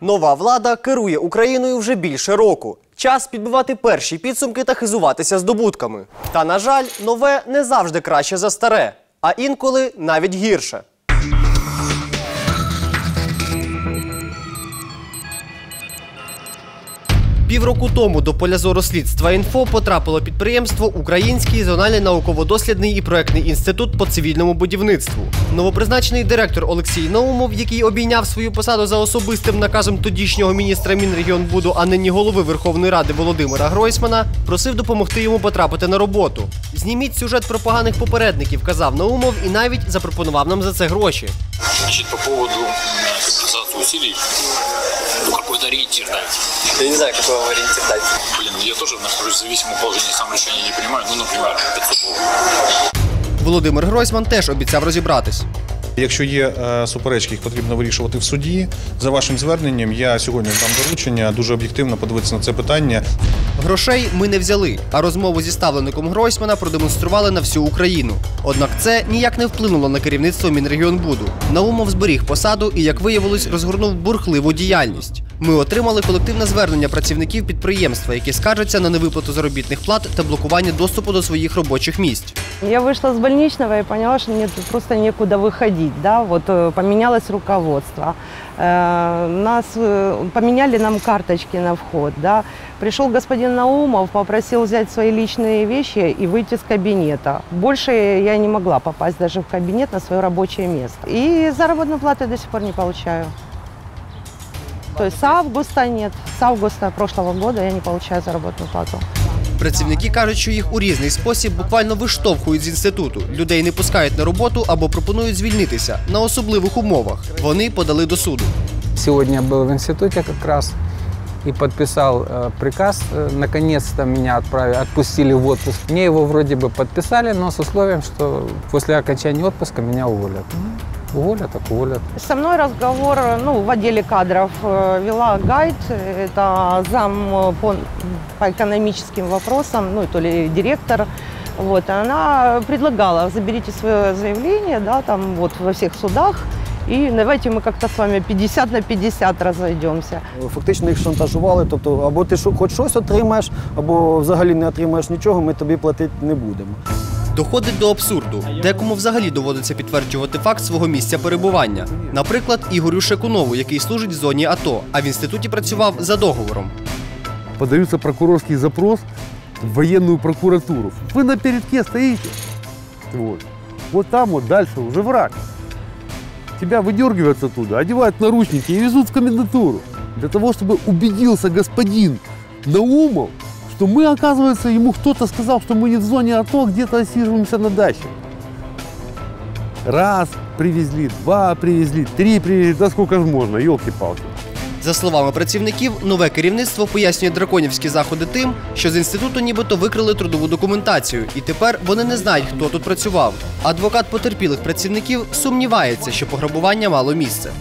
Нова влада керує Україною вже більше року. Час підбивати перші підсумки та хизуватися здобутками. Та, на жаль, нове не завжди краще за старе, а інколи навіть гірше. Півроку тому до поля зору слідства інфо потрапило підприємство Український зональний науково-дослідний і проектний інститут по цивільному будівництву. Новопризначений директор Олексій Наумов, який обійняв свою посаду за особистим наказом тодішнього міністра Мінрегіонбуду, а нині голови Верховної Ради Володимира Гройсмана, просив допомогти йому потрапити на роботу. Зніміть сюжет про поганих попередників, казав Наумов, і навіть запропонував нам за це гроші. Значит, по поводу компенсации усилий, ну, какой-то ориентир дать. Я не знаю, какой вам ориентир дать. Блин, я тоже нахожусь в зависимом положении, сам решения не принимаю. Ну, например, 500 долларов. Володимир Гройсман теж обіцяв розібратись. Якщо є е, суперечки, їх потрібно вирішувати в суді. За вашим зверненням, я сьогодні дам доручення дуже об'єктивно подивитися на це питання. Грошей ми не взяли, а розмову зі ставленником Гройсмана продемонстрували на всю Україну. Однак це ніяк не вплинуло на керівництво Мінрегіонбуду. Наумов зберіг посаду і, як виявилось, розгорнув бурхливу діяльність. Ми отримали колективне звернення працівників підприємства, які скаржаться на невиплату заробітних плат та блокування доступу до своїх робочих місць. Я вышла с больничного и поняла, что мне тут просто некуда выходить. Да? Вот э, поменялось руководство. Э, Нас э, поменяли нам карточки на вход. Да? Пришел господин Наумов, попросил взять свои личные вещи и выйти с кабинета. Больше я не могла попасть даже в кабинет на свое рабочее место. И заработной платы до сих пор не получаю. То есть с августа нет. С августа прошлого года я не получаю заработную плату. Працівники кажуть, що їх у різний спосіб буквально виштовхують з інституту. Людей не пускають на роботу або пропонують звільнитися на особливих умовах. Вони подали до суду. Сегодня был в институте как раз и подписал э, приказ. Э, Наконец-то меня отправили, отпустили в отпуск. Мне его вроде бы подписали, но с условием, что после окончания отпуска меня уволят. Ну, уволят, так уволят. Со мной разговор ну, в отделе кадров э, вела Гайд, это зам э, по, по экономическим вопросам, ну, то ли директор. Вот, и она предлагала, заберите свое заявление, да, там вот во всех судах, и давайте мы как-то с вами 50 на 50 разойдемся. Фактично їх шантажували, тобто або ти шо- хоч щось отримаєш, або взагалі не отримаєш нічого, ми тобі платити не будемо. Доходить до абсурду. Декому взагалі доводиться підтверджувати факт свого місця перебування. Наприклад, Ігорю Шекунову, який служить в зоні АТО, а в інституті працював за договором. подается прокурорский запрос в военную прокуратуру. Вы на передке стоите. Вот. Вот там вот дальше уже враг. Тебя выдергивают оттуда, одевают наручники и везут в комендатуру. Для того, чтобы убедился господин Наумов, что мы, оказывается, ему кто-то сказал, что мы не в зоне АТО, а где-то осиживаемся на даче. Раз привезли, два привезли, три привезли, да сколько же можно, елки-палки. За словами працівників, нове керівництво пояснює драконівські заходи тим, що з інституту нібито викрили трудову документацію, і тепер вони не знають, хто тут працював. Адвокат потерпілих працівників сумнівається, що пограбування мало місце.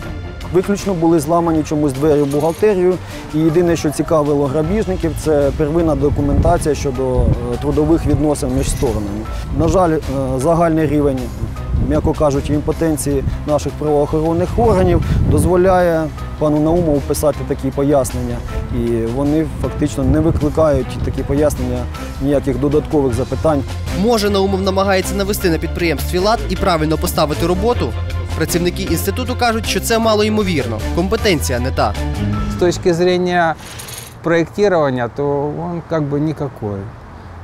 Виключно були зламані чомусь двері в бухгалтерію. І єдине, що цікавило грабіжників, це первинна документація щодо е, трудових відносин між сторонами. На жаль, е, загальний рівень, м'яко кажучи, імпотенції наших правоохоронних органів дозволяє пану Наумову писати такі пояснення. І вони фактично не викликають такі пояснення ніяких додаткових запитань. Може, Наумов намагається навести на підприємстві лад і правильно поставити роботу? Працівники інституту кажуть, що це мало ймовірно. Компетенція не та. С точки зрения проектирования, то он как бы никакой.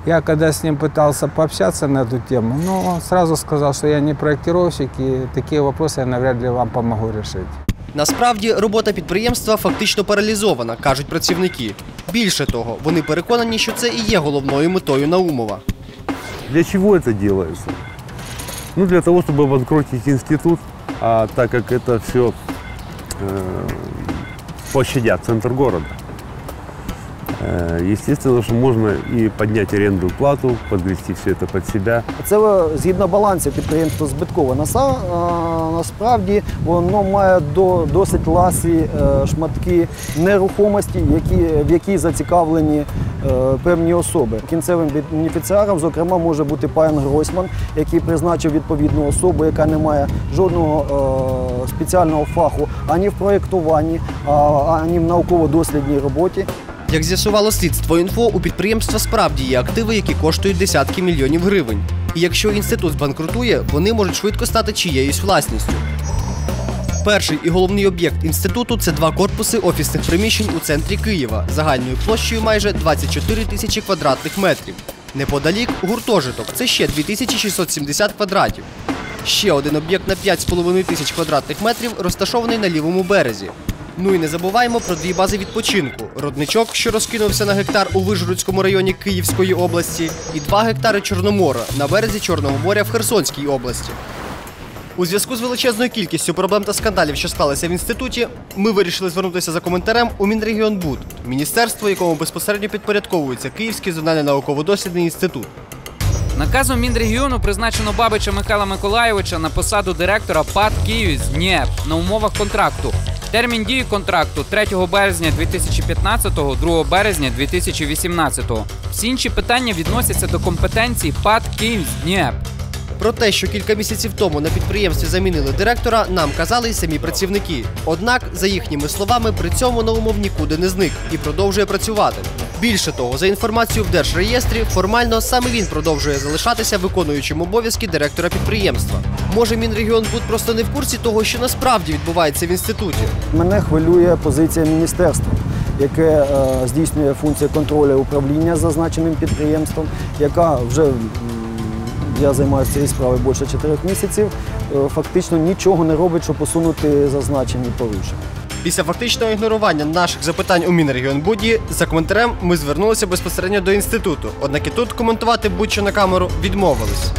Я когда с ним пытался пообщаться на эту тему, ну, он сразу сказал, что я не проектировщик, и такие вопросы я навряд ли вам помогу решить. Насправді робота підприємства фактично паралізована, кажуть працівники. Більше того, вони переконані, що це і є головною метою Наумова. Для чего это делается? Ну, для того, чтобы обанкротить институт, а так как это все э, площадя, центр города. Э, Естественно, что можно и поднять арендную плату, подгрести все это под себя. Це згідно балансу підприємство збиткове. Е, Насправді воно має до, досить ласі е, шматки нерухомості, в якій зацікавлені е, певні особи. Кінцевим бенефіціаром, зокрема, може бути пан Гройсман, який призначив відповідну особу, яка не має жодного спеціального фаху ані в проєктуванні, ані в науково-дослідній роботі. Як з'ясувало слідство інфо, у підприємства справді є активи, які коштують десятки мільйонів гривень. І якщо інститут збанкрутує, вони можуть швидко стати чиєюсь власністю. Перший і головний об'єкт інституту це два корпуси офісних приміщень у центрі Києва загальною площею майже 24 тисячі квадратних метрів. Неподалік гуртожиток це ще 2670 квадратів. Ще один об'єкт на 5,5 тисяч квадратних метрів розташований на лівому березі. Ну і не забуваємо про дві бази відпочинку: родничок, що розкинувся на гектар у Вижгородському районі Київської області, і 2 гектари Чорномора на березі Чорного моря в Херсонській області. У зв'язку з величезною кількістю проблем та скандалів, що склалися в інституті, ми вирішили звернутися за коментарем у Мінрегіонбуд, міністерство, якому безпосередньо підпорядковується Київський зональний науково-дослідний інститут. Наказом Мінрегіону призначено Бабича Михайла Миколайовича на посаду директора ПАД «Київсь ДНІЕП» на умовах контракту. Термін дії контракту 3 березня 2015, 2 березня 2018. Всі інші питання відносяться до компетенції ПАД «Київсь ДНІЕП». Про те, що кілька місяців тому на підприємстві замінили директора, нам казали й самі працівники. Однак, за їхніми словами, при цьому Наумов нікуди не зник і продовжує працювати. Більше того, за інформацією в Держреєстрі, формально саме він продовжує залишатися виконуючим обов'язки директора підприємства. Може, Мінрегіонбуд просто не в курсі того, що насправді відбувається в інституті. Мене хвилює позиція міністерства, яке е, здійснює функцію контролю управління зазначеним підприємством, яка вже я займаюся цією справою більше чотирьох місяців. е, Фактично нічого не робить, щоб усунути зазначені порушення. Після фактичного ігнорування наших запитань у Мінрегіонбуді за коментарем ми звернулися безпосередньо до інституту. Однак і тут коментувати будь-що на камеру відмовились.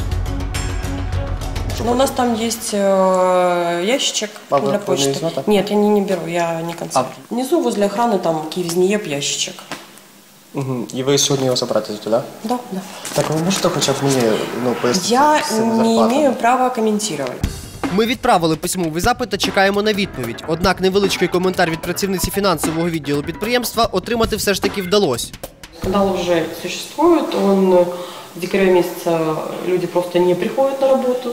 Ну, у нас там есть э, ящичек А вы для не почты. возьмете? Нет, я не, не беру, я не концерт. Внизу возле охраны там Киевзнееп ящичек. Угу. І ви сьогодні його забрати звідти, так? Да, да. Так, ви можете хоча б мені ну, пояснити? Я з цими не зарплатами? имею права комментировать. Ми відправили письмовий запит та чекаємо на відповідь. Однак невеличкий коментар від працівниці фінансового відділу підприємства отримати все ж таки вдалося. Канал уже существует, он э, с декабря люди просто не приходят на работу.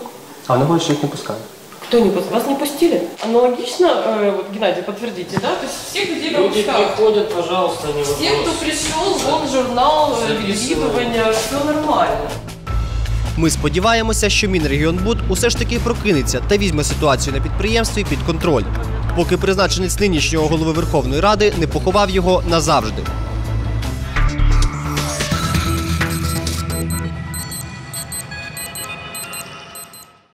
А вони говорять, що їх не пускають Кто не пус- Вас не пустили? Аналогично, э, вот, Геннадий, подтвердите, да? То есть всех людей на ручках. приходят, пожалуйста, не Все, кто пришел, вон журнал, э, перевидывание, все нормально. Ми сподіваємося, що Мінрегіонбуд усе ж таки прокинеться та візьме ситуацію на підприємстві під контроль, поки призначенець нинішнього голови Верховної Ради не поховав його назавжди.